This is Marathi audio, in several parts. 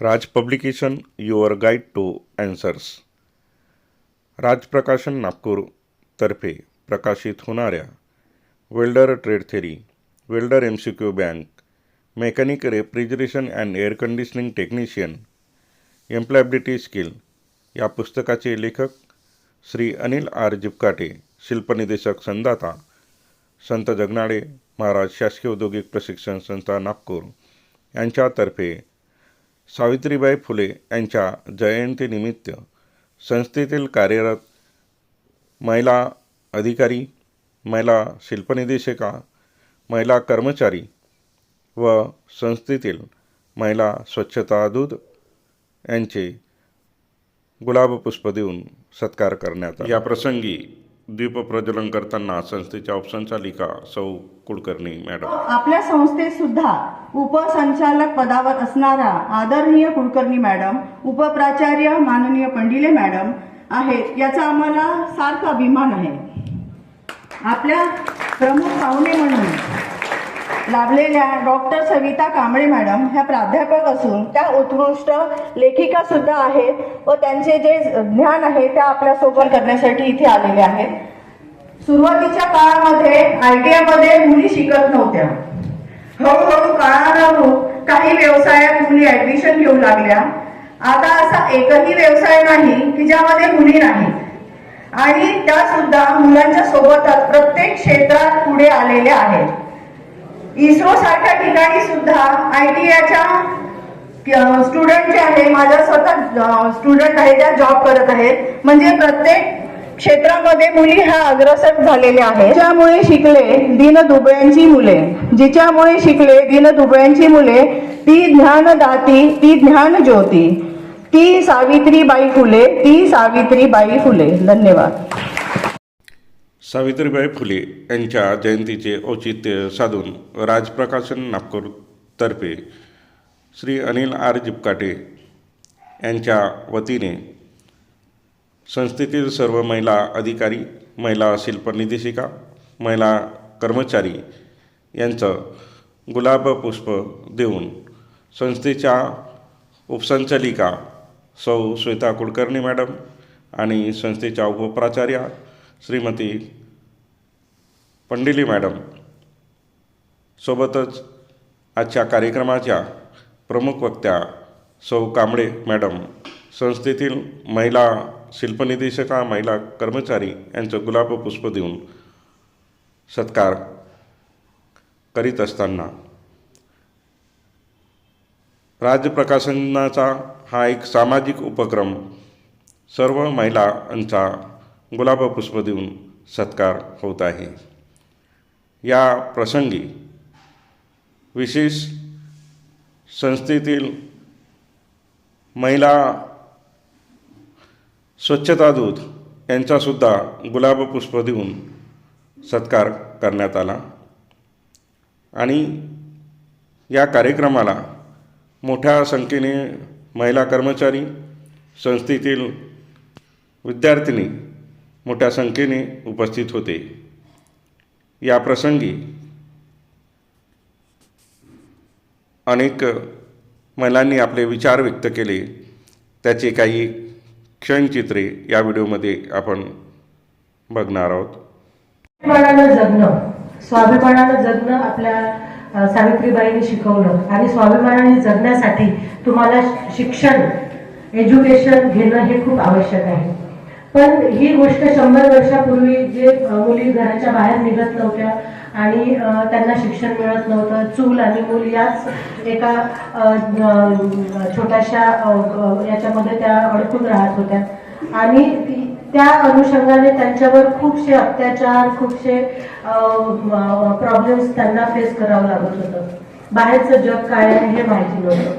Raj publication your guide to answers Raj Prakashan Nagpur तर्फे प्रकाशित होणाऱ्या welder trade theory welder M C Q bank mechanic refrigeration and air conditioning technician employability skill या पुस्तकाचे लेखक श्री अनिल आर जिपकाटे शिल्पनिदेशक संदाता संत जगनाडे महाराज शासकीय औद्योगिक प्रशिक्षण संस्था नागपूर यांच्यातर्फे सावित्रीबाई फुले यांच्या जयंतीनिमित्त संस्थेतील कार्यरत महिला अधिकारी महिला शिल्पनिदेशिका महिला कर्मचारी व संस्थेतील महिला स्वच्छता दूत यांचे गुलाब पुष्प देऊन सत्कार करण्यात आला. या प्रसंगी दीपप्रज्वलन करताना संस्थेच्या उपसंचालिका सौ कुलकर्णी मॅडम. आपल्या संस्थेत सुद्धा उपसंचालक पदावर असणारा आदरणीय कुलकर्णी मॅडम उपप्राचार्य माननीय पंडिले मॅडम आहेत याचा आम्हाला सारखा अभिमान आहे. आपल्या प्रमुख पाहुणे म्हणून लाभलेल्या डॉक्टर सविता कांबळे मॅडम ह्या प्राध्यापक असून त्या उत्कृष्ट लेखिका सुद्धा आहेत व त्यांचे जे ज्ञान आहे त्या आपल्यासोबत करण्यासाठी इथे आलेले आहेत. सुरुवातीच्या काळामध्ये आयटीआयमध्ये मुली शिकत नव्हत्या. हळूहळू काळानुरूप काही व्यवसायात मुली ऍडमिशन घेऊ लागल्या. आता असा एकही व्यवसाय नाही की ज्यामध्ये मुली नाही आणि त्या सुद्धा मुलांच्या सोबतच प्रत्येक क्षेत्रात पुढे आलेल्या आहेत. इस्रो सारख्या ठिकाणी सुद्धा आय टी आयच्या स्टुडंट जे आहे माझ्या स्वतः स्टुडंट आहे त्या जॉब करत आहेत. म्हणजे प्रत्येक क्षेत्रामध्ये मुली ह्या अग्रसर झालेल्या आहेत. ज्यामुळे शिकले दीन दुबळ्यांची मुले. जिच्यामुळे शिकले दीन दुबळ्यांची मुले ती ज्ञानदाती ती ज्ञान ज्योती ती सावित्रीबाई फुले ती सावित्रीबाई फुले. धन्यवाद. सावित्रीबाई फुले यांच्या जयंतीचे औचित्य साधून राजप्रकाशन नागपूर तर्फे श्री अनिल आर जिपकाटे यांच्या वतीने संस्थेतील सर्व महिला अधिकारी महिला शिल्पनिदेशिका महिला कर्मचारी यांचं गुलाब पुष्प देऊन संस्थेच्या उपसंचालिका सौ श्वेता कुलकर्णी मॅडम आणि संस्थेच्या उपप्राचार्या श्रीमती पंडिली मॅडम सोबतच आजच्या कार्यक्रमाच्या प्रमुख वक्त्या सौ कांबळे मॅडम संस्थेतील महिला शिल्पनिदेशका महिला कर्मचारी यांचं गुलाब पुष्प देऊन सत्कार करीत असताना राज्य प्रकाशनाचा हा एक सामाजिक उपक्रम सर्व महिलांचा गुलाब पुष्प देऊन सत्कार होत आहे. या प्रसंगी विशेष संस्थेतील महिला स्वच्छता दूत यांचासुद्धा गुलाब पुष्प देऊन सत्कार करण्यात आला. आणि या कार्यक्रमाला मोठ्या संख्येने महिला कर्मचारी संस्थेतील विद्यार्थिनी मोठ्या संख्येने उपस्थित होते. या प्रसंगी अनेक महिलांनी आपले विचार व्यक्त केले. त्याचे काही क्षणचित्रे या व्हिडिओमध्ये आपण बघणार आहोत. स्वाभिमानानं जगणं. स्वाभिमानानं जगणं आपल्या सावित्रीबाईंनी शिकवलं. आणि स्वाभिमानाने जगण्यासाठी तुम्हाला शिक्षण एज्युकेशन घेणं हे खूप आवश्यक आहे. पण ही गोष्ट शंभर वर्षापूर्वी जे मुली घराच्या बाहेर निघत नव्हत्या आणि त्यांना शिक्षण मिळत नव्हतं. चूल आणि मूल याच एका छोट्याशा याच्यामध्ये त्या अडकून राहत होत्या. आणि त्या अनुषंगाने त्यांच्यावर खूपसे अत्याचार खूपसे प्रॉब्लेम्स त्यांना फेस करावं लागत होतं. बाहेरचं जग काय आहे हे माहिती नव्हतं.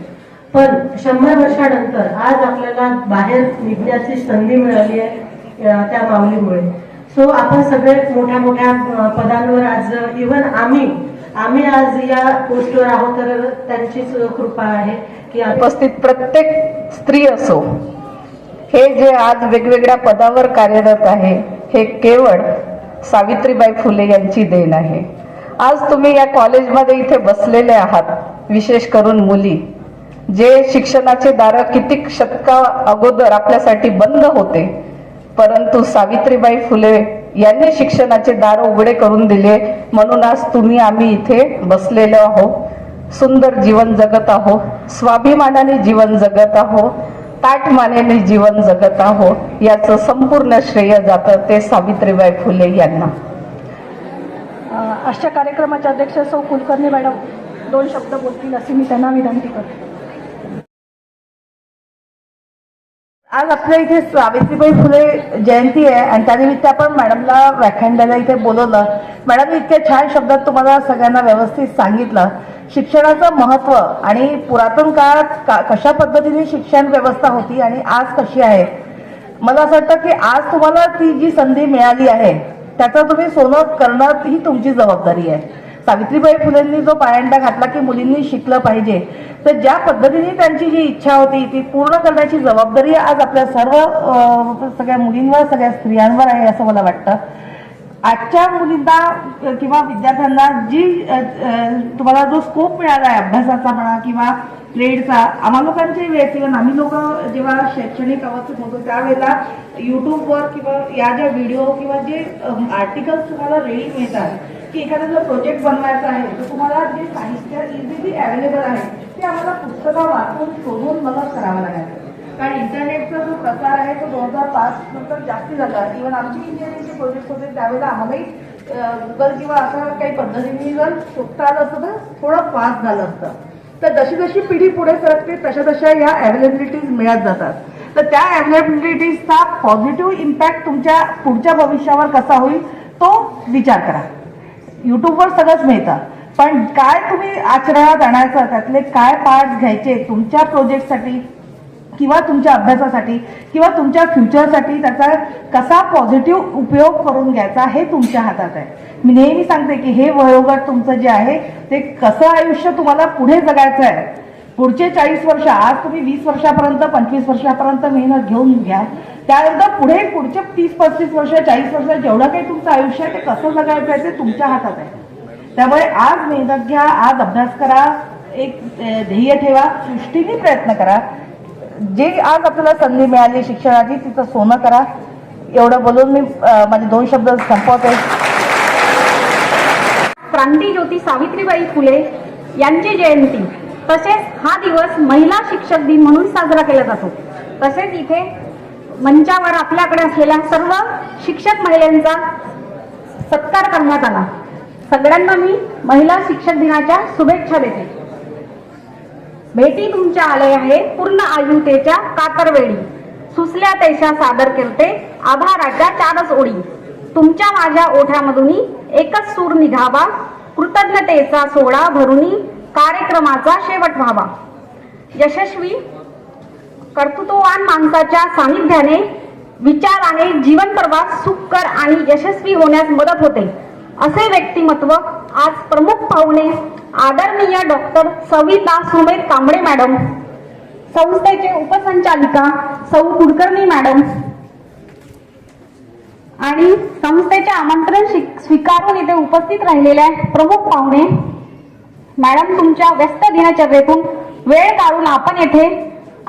पण शंभर वर्षानंतर आज आपल्याला बाहेर निघण्याची संधी मिळाली आहे त्या माऊलीमुळे. सो आपण सगळे मोठ्या मोठ्या पदांवर आज इवन आम्ही आम्ही आज या पोस्टवर आहोत तर त्यांचीच कृपा आहे की उपस्थित प्रत्येक स्त्री असो हे जे आज वेगवेगळ्या पदावर कार्यरत आहे हे केवळ सावित्रीबाई फुले यांची देण आहे. आज तुम्ही या कॉलेजमध्ये इथे बसलेले आहात विशेष करून मुली जे शिक्षणाचे दार किती शतका अगोदर आपल्यासाठी बंद होते परंतु सावित्रीबाई फुले यांनी शिक्षणाचे दार उघडे करून दिले. म्हणून आज तुम्ही आम्ही इथे बसलेलो आहोत. सुंदर जीवन जगत आहोत. स्वाभिमानाने जीवन जगत आहोत. ताटमानेने जीवन जगत आहोत. याचं संपूर्ण श्रेय जातं ते सावित्रीबाई फुले यांना. अशा कार्यक्रमाच्या अध्यक्ष सौ कुलकर्णी मॅडम. दोन शब्द बोलतील अशी मी त्यांना विनंती करते. आज आपल्या इथे सावित्रीबाई फुले जयंती आहे आणि त्यानिमित्त आपण मॅडमला व्याख्यान द्यायला इथे बोलवलं. मॅडम इतक्या छान शब्दात तुम्हाला सगळ्यांना व्यवस्थित सांगितलं. शिक्षणाचं महत्त्व आणि पुरातन काळात का कशा पद्धतीने शिक्षण व्यवस्था होती आणि आज कशी आहे? मला असं वाटतं की आज तुम्हाला ती जी संधी मिळाली आहे त्याचं तुम्ही सोनं करणं ही तुमची जबाबदारी आहे. सावित्रीबाई फुलेंनी जो पायंडा घातला की मुलींनी शिकलं पाहिजे तर ज्या पद्धतीने त्यांची जी इच्छा होती ती पूर्ण करण्याची जबाबदारी आज आपल्या सर्व सगळ्या मुलींवर सगळ्या स्त्रियांवर आहे असं मला वाटतं. आजच्या मुलींना किंवा विद्यार्थ्यांना जी तुम्हाला जो स्कोप मिळाला आहे अभ्यासाचा म्हणा किंवा ट्रेडचा आम्हा लोकांची वेळ किंवा आम्ही लोक जेव्हा शैक्षणिक अवस्थेत होतो त्यावेळेला युट्यूबवर किंवा या ज्या व्हिडिओ किंवा जे आर्टिकल्स तुम्हाला रेडी मिळतात की एखादा जर प्रोजेक्ट बनवायचा आहे तर तुम्हाला जे साहित्य इझिली अवेलेबल आहे ते आम्हाला पुस्तकं वाचून शोधून मला करावं लागायचं. कारण इंटरनेटचा जो प्रकार आहे तो दोन हजार पाच नंतर जास्ती झाला. इव्हन आमची इंजिनिअरिंगचे प्रोजेक्ट होते त्यावेळेला आम्हालाही गुगल किंवा असं काही पद्धतीने जर शोधता आलं असतं तर थोडं फास्ट झालं असतं. तर जशी जशी पिढी पुढे सरकते तशा तशा या अवेलेबिलिटीज मिळत जातात. तर त्या अवेलेबिलिटीजचा पॉझिटिव्ह इम्पॅक्ट तुमच्या पुढच्या भविष्यावर कसा होईल तो विचार करा. युट्यूबवर सगळंच मिळतं. पण काय तुम्ही आचरणात आणायचं त्यातले काय पार्ट घ्यायचे? तुमच्या प्रोजेक्टसाठी किंवा तुमच्या अभ्यासासाठी किंवा तुमच्या फ्युचरसाठी त्याचा कसा पॉझिटिव्ह उपयोग करून घ्यायचा हे तुमच्या हातात आहे. मी नेहमी सांगते की हे वयोगट तुमचं जे आहे ते कसं आयुष्य तुम्हाला पुढे जगायचं आहे? पुढचे चाळीस वर्ष आज तुम्ही वीस वर्षापर्यंत पंचवीस वर्षापर्यंत मेहनत घेऊन घ्या. त्यानंतर पुढे पुढचे तीस पस्तीस वर्ष चाळीस वर्ष जेवढं काही तुमचं आयुष्य आहे ते कसं जगायचं आहे ते तुमच्या हातात आहे. त्यामुळे आज मेहनत घ्या आज अभ्यास करा एक ध्येय ठेवा सृष्टीने प्रयत्न करा. जे आज आपल्याला संधी मिळाली शिक्षणाची तिचं सोनं करा. एवढं बोलून मी माझे दोन शब्द संपवते. क्रांती ज्योती सावित्रीबाई फुले यांची जयंती. तसेच हा दिवस महिला शिक्षक दिन म्हणून साजरा केला जातो. तसेच इथे मंचावर आपल्याकडे असलेल्या सर्व शिक्षक महिलांचा सत्कार करण्यात आला. सगळ्यांना मी महिला शिक्षक दिनाच्या शुभेच्छा देते. भेटी तुमच्या आले आहे पूर्ण आयुतेच्या कातरवेळी. सुसल्या तैशा सादर करते. आभाराच्या चारच ओळी. तुमच्या माझ्या ओठ्यामधून एकच सूर निघावा. कृतज्ञतेचा सोहळा भरुनी कार्यक्रमाचा शेवट व्हावा. यशस्वी कर्तृत्ववान माणसाच्या सानिध्याने विचाराने जीवन प्रवास सुखकर आणि यशस्वी होण्यास मदत होते. असे व्यक्तिमत्व आज प्रमुख पाहुणे आदरणीय डॉक्टर सविता सुमेध कांबळे मॅडम संस्थेचे उपसंचालिका सौ कुलकर्णी मॅडम आणि संस्थेचे आमंत्रण स्वीकारून इथे उपस्थित राहिलेल्या प्रमुख पाहुणे. मॅडम तुमच्या व्यस्त दिनचर्येतून वेळ काढून आपण येथे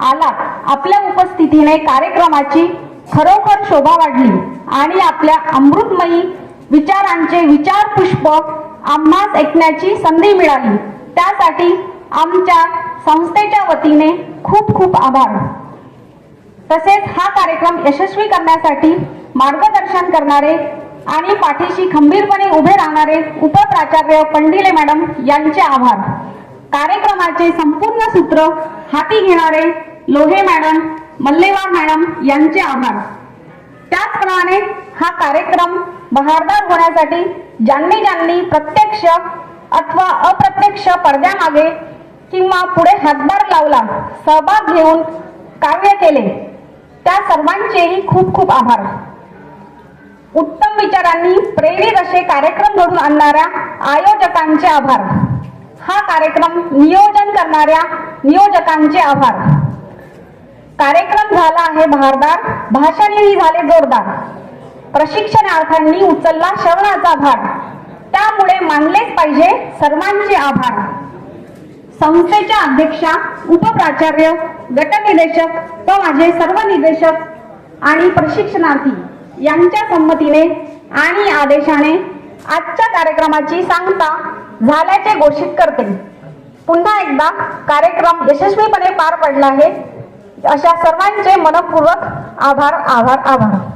आलात आपल्या उपस्थितीने कार्यक्रमाची खरोखर शोभा वाढली आणि आपल्या अमृतमयी विचारांचे विचार पुष्प आम्हास ऐकण्याची संधी मिळाली. त्यासाठी आमच्या संस्थेच्या वतीने खूप खूप आभार. तसेच हा कार्यक्रम यशस्वी करण्यासाठी मार्गदर्शन करणारे आणि पाठीशी खंबीरपणे उभे राहणारे उपप्राचार्य पंडिले मॅडम यांचे आभार. कार्यक्रमाचे संपूर्ण सूत्र हाती घेणारे लोहे मॅडम मल्लेवार मॅडम यांचे आभार. त्याचप्रमाणे हा कार्यक्रम बहारदार होण्यासाठी ज्यांनी ज्यांनी प्रत्यक्ष अथवा अप्रत्यक्ष पडद्यामागे किंवा पुढे हातभार लावला सहभाग घेऊन कार्य केले त्या सर्वांचेही खूप खूप आभार. उत्तम विचारांनी प्रेरित असे कार्यक्रम घडून आणणाऱ्या आयोजकांचे आभार. हा कार्यक्रम नियोजन करणाऱ्या नियोजकांचे आभार. कार्यक्रम झाला आहे भारदार. भाषणही झाले जोरदार. प्रशिक्षणार्थांनी उचलला श्रवणाचा भाग. त्यामुळे मानलेच पाहिजे सर्वांचे आभार. संस्थेच्या अध्यक्षा उपप्राचार्य गटनिदेशक व माझे सर्व निदेशक आणि प्रशिक्षणार्थी यांच्या संमतीने आणि आदेशाने आजच्या कार्यक्रमाची सांगता झाल्याचे घोषित करते. पुन्हा एकदा कार्यक्रम यशस्वीपणे पार पडला आहे. अशा सर्वांचे मनपूर्वक आभार आभार आभार.